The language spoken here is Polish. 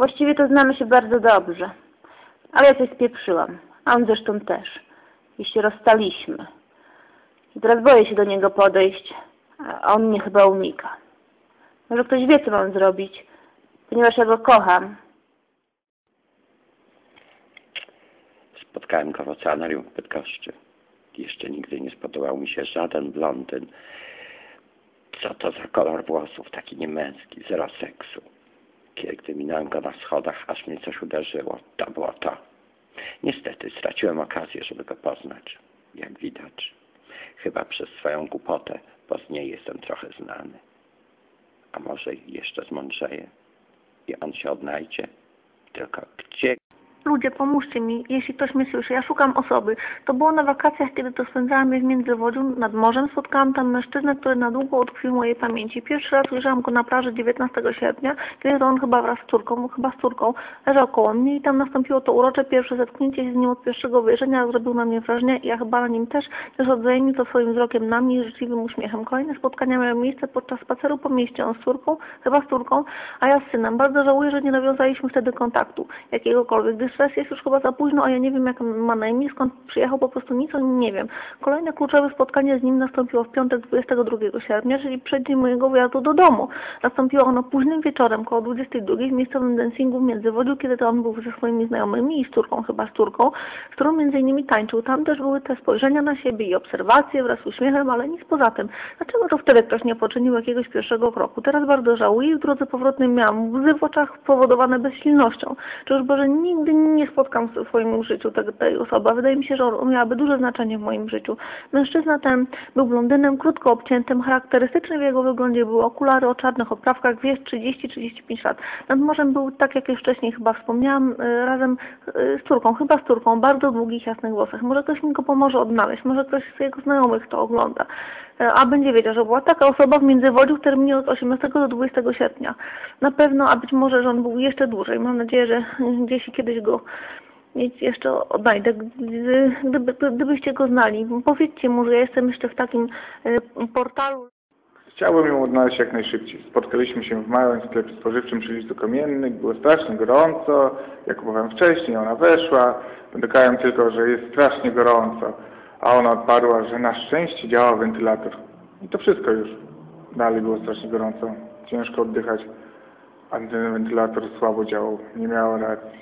Właściwie to znamy się bardzo dobrze. Ale ja coś spieprzyłam. A on zresztą też. I się rozstaliśmy. I teraz boję się do niego podejść, a on mnie chyba unika. Może ktoś wie, co mam zrobić, ponieważ ja go kocham. Spotkałem go w Bydgoszczy. Jeszcze nigdy nie spodobał mi się żaden blondyn. Co to za kolor włosów, taki niemęski, zero seksu. Kiedy minąłem go na schodach, aż mnie coś uderzyło. To było to. Niestety straciłem okazję, żeby go poznać. Jak widać. Chyba przez swoją głupotę, bo z niej jestem trochę znany. A może jeszcze zmądrzeję i on się odnajdzie. Tylko gdzie Ludzie, pomóżcie mi, jeśli ktoś mnie słyszy. Ja szukam osoby. To było na wakacjach, kiedy to spędzałam je w Międzywodziu nad morzem. Spotkałam tam mężczyznę, który na długo utkwił mojej pamięci. Pierwszy raz ujrzałam go na plaży 19 sierpnia, kiedy to on chyba wraz z córką, chyba z córką, leżał koło mnie i tam nastąpiło to urocze pierwsze zetknięcie z nim od pierwszego wejrzenia. Zrobił na mnie wrażenie i ja chyba na nim też. Też odzajemnił to swoim wzrokiem na mnie i życzliwym uśmiechem. Kolejne spotkania miały miejsce podczas spaceru po mieście. On z córką, chyba z córką, a ja z synem. Bardzo żałuję, że nie nawiązaliśmy wtedy kontaktu jakiegokolwiek, teraz jest już chyba za późno, a ja nie wiem jak ma na imię, skąd przyjechał, po prostu nic o nim nie wiem. Kolejne kluczowe spotkanie z nim nastąpiło w piątek 22 sierpnia, czyli przed dzień mojego wyjazdu do domu. Nastąpiło ono późnym wieczorem, koło 22 w miejscowym dancingu w Międzywodziu, kiedy to on był ze swoimi znajomymi i z córką, chyba z córką, z którą między innymi tańczył. Tam też były te spojrzenia na siebie i obserwacje wraz z uśmiechem, ale nic poza tym. Dlaczego to wtedy ktoś nie poczynił jakiegoś pierwszego kroku? Teraz bardzo żałuję w drodze powrotnej miałam łzy w oczach spowodowane bezsilnością. Czyż Boże, nigdy nie spotkam w swoim życiu tej, osoby. Wydaje mi się, że on miałaby duże znaczenie w moim życiu. Mężczyzna ten był blondynem, krótko obciętym, charakterystyczny w jego wyglądzie były okulary o czarnych oprawkach, wiek 30-35 lat. Nad morzem był, tak jak już wcześniej chyba wspomniałam, y, razem y, z córką, chyba z córką, bardzo długich, jasnych włosach. Może ktoś mi go pomoże odnaleźć, może ktoś z jego znajomych to ogląda y, a będzie wiedział, że była taka osoba w Międzywodziu w terminie od 18 do 20 sierpnia. Na pewno, a być może, że on był jeszcze dłużej. Mam nadzieję, że gdzieś kiedyś go mieć jeszcze odnajdę, gdyby, gdyby, gdybyście go znali. Powiedzcie mu, że ja jestem jeszcze w takim e, portalu. Chciałbym ją odnaleźć jak najszybciej. Spotkaliśmy się w małym sklepie spożywczym przy Listu Kamiennych. Było strasznie gorąco. Jak kupowałem wcześniej, ona weszła. Dotykałem tylko, że jest strasznie gorąco. A ona odparła, że na szczęście działa wentylator. I to wszystko już. Dalej było strasznie gorąco. Ciężko oddychać. A ten wentylator słabo działał. Nie miała racji.